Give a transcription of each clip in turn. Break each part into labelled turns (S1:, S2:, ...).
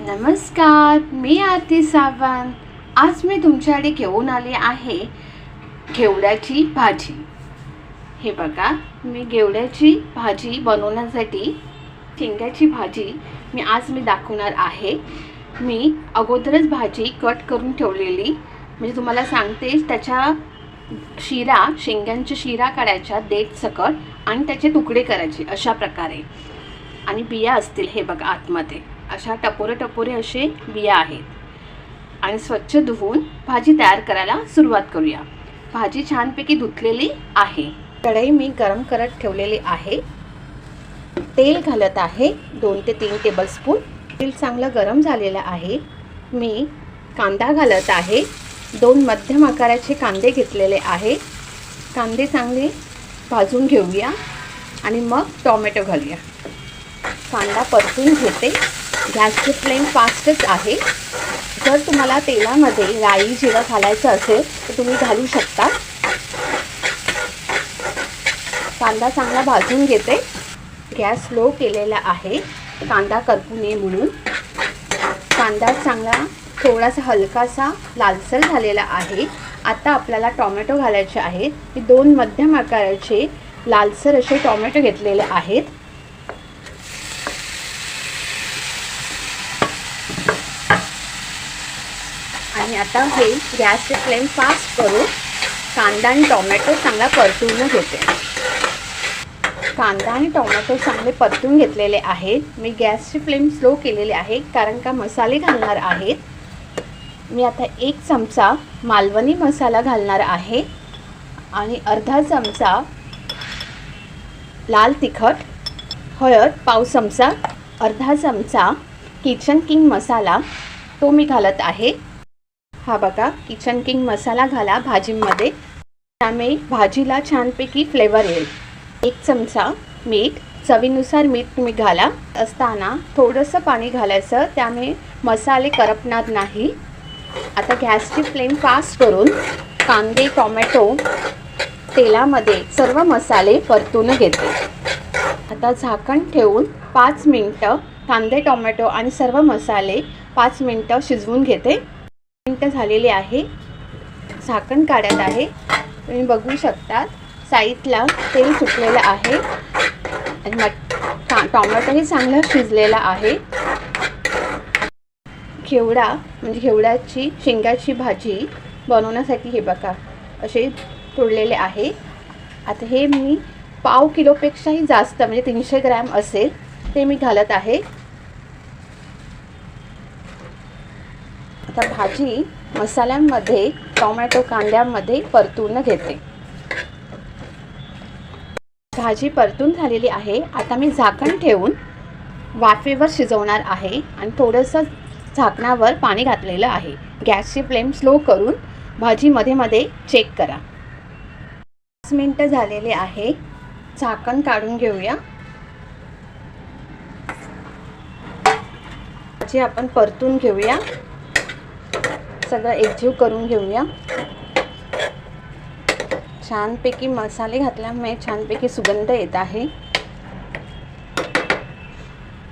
S1: नमस्कार मी आरती सावंत. आज मी तुमच्याकडे घेऊन आले आहे घेवड्याची भाजी. हे बघा मी घेवड्याची भाजी बनवण्यासाठी शेंग्याची भाजी मी आज मी दाखवणार आहे. मी अगोदरच भाजी कट करून ठेवलेली. म्हणजे तुम्हाला सांगते त्याच्या शिरा शेंगांच्या शिरा काढायच्या देठ सकट आणि त्याचे तुकडे करायचे अशा प्रकारे. आणि बिया असतील हे बघा आतमध्ये. अशा टपोरे टपोरे असे बिया आहेत. आणि स्वच्छ धुवून भाजी तयार करायला सुरुवात करूया. भाजी छानपैकी धुतलेली आहे. कढई मी गरम करत ठेवलेली आहे. तेल घालत आहे दोन ते तीन टेबलस्पून तेल चांगलं गरम झालेलं आहे. मी कांदा घालत आहे. दोन मध्यम आकाराचे कांदे घेतलेले आहे. कांदे चांगले भाजून घेऊया आणि मग टॉमॅटो घालूया. कांदा परतून घेते. गॅसची फ्लेम फास्टच आहे. जर तुम्हाला तेलामध्ये राई जिरं घालायचं असेल तर तुम्ही घालू शकता. कांदा चांगला भाजून घेते. गॅस स्लो केलेला आहे. कांदा करपू नये म्हणून. कांदा चांगला थोडासा हलकासा लालसर झालेला आहे. आता आपल्याला टॉमॅटो घालायचे आहेत. मी दोन मध्यम आकाराचे लालसर असे टॉमॅटो घेतलेले आहेत. आणि आता हे गॅसचे फ्लेम फास्ट करून कांदा आणि टोमॅटो चांगला परतून घेते. कांदा आणि टोमॅटो चांगले परतून घेतलेले आहेत. मी गॅसची फ्लेम स्लो केलेली आहे कारण का मसाले घालणार आहेत. मी आता एक चमचा मालवणी मसाला घालणार आहे आणि अर्धा चमचा लाल तिखट हळद पाव चमचा अर्धा चमचा किचन किंग मसाला तो मी घालत आहे. हा बघा किचन किंग मसाला घाला भाजीमध्ये. त्यामुळे भाजीला छानपैकी फ्लेवर येईल. एक चमचा मीठ चवीनुसार मीठ तुम्ही घाला. असताना थोडंसं पाणी घालायचं त्यामुळे मसाले करपणार नाही. आता गॅसची फ्लेम फास्ट करून कांदे टोमॅटो तेलामध्ये सर्व मसाले परतून घेते. आता झाकण ठेवून पाच मिनटं कांदे टोमॅटो आणि सर्व मसाले पाच मिनटं शिजवून घेते. मिनटं झालेली आहे. झाकण काढत आहे. तुम्ही बघू शकता साईडला तेल सुटलेलं आहे. आणि मट टा टॉमॅटोही चांगला शिजलेला आहे. घेवडा म्हणजे घेवड्याची शेंगाची भाजी बनवण्यासाठी हे बघा असे तोडलेले आहे. आता हे मी पाव किलोपेक्षाही जास्त म्हणजे तीनशे ग्रॅम असेल ते मी घालत आहे. आता भाजी मसाल्यांमध्ये टोमॅटो कांद्यामध्ये परतून घेते. भाजी परतून झालेली आहे. आता मी झाकण ठेवून वाफेवर शिजवणार आहे आणि थोडंसं झाकणावर पाणी घातलेलं आहे. गॅसची फ्लेम स्लो करून भाजी मध्ये मध्ये चेक करा. पाच मिनटं झालेले आहे. झाकण काढून घेऊया. भाजी आपण परतून घेऊया. सगळं एकजीव करून घेऊया. छानपैकी मसाले घातल्यामुळे छानपैकी सुगंध येत आहे.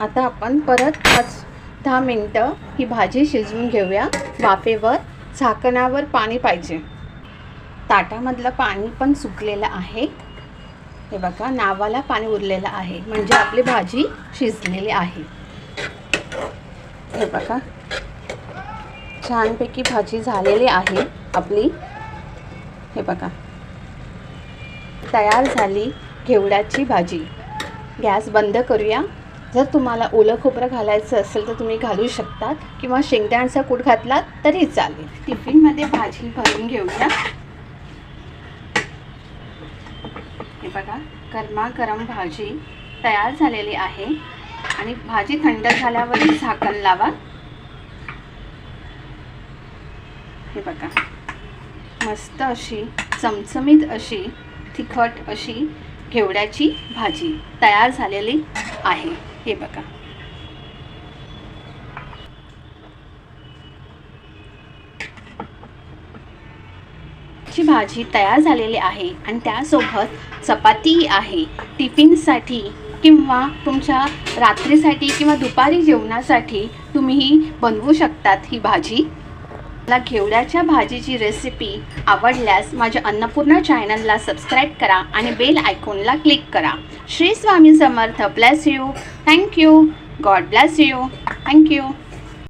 S1: आता आपण परत पाच दहा मिनटं ही भाजी शिजवून घेऊया. वाफेवर झाकणावर पाणी पाहिजे. ताटामधलं पाणी पण सुकलेलं आहे. हे बघा नावाला पाणी उरलेलं आहे. म्हणजे आपली भाजी शिजलेली आहे. हे बघा. छानपैकी भाजी झालेली आहे आपली. हे बघा. तयार झाली घेवड्याची भाजी. गॅस बंद करूया. जर तुम्हाला ओलं खोबरं घालायचं असेल तर तुम्ही घालू शकतात किंवा शेंगदाण्याचा कूट घातला तरी चालेल. टिफिनमध्ये भाजी भरून घेऊया. हे बघा गरमागरम भाजी तयार झालेली आहे. आणि भाजी थंड झाल्यावरही झाकण लावा. हे बघा. मस्त अशी चमचमीत अशी तिखट अशी घेवड्याची भाजी तयार झालेली आहे. हे बघा. ची भाजी तयार झालेली आहे आणि त्यासोबत चपाती आहे. टिफिनसाठी किंवा तुमच्या रात्रीसाठी किंवा दुपारी जेवणासाठी तुम्ही बनवू शकतात ही भाजी. मला घेवड्याच्या भाजीची रेसिपी आवडल्यास माझ्या अन्नपूर्णा चॅनलला सबस्क्राईब करा आणि बेल आयकॉनला क्लिक करा. Shri Swami Samarth. Bless you thank you God bless you thank you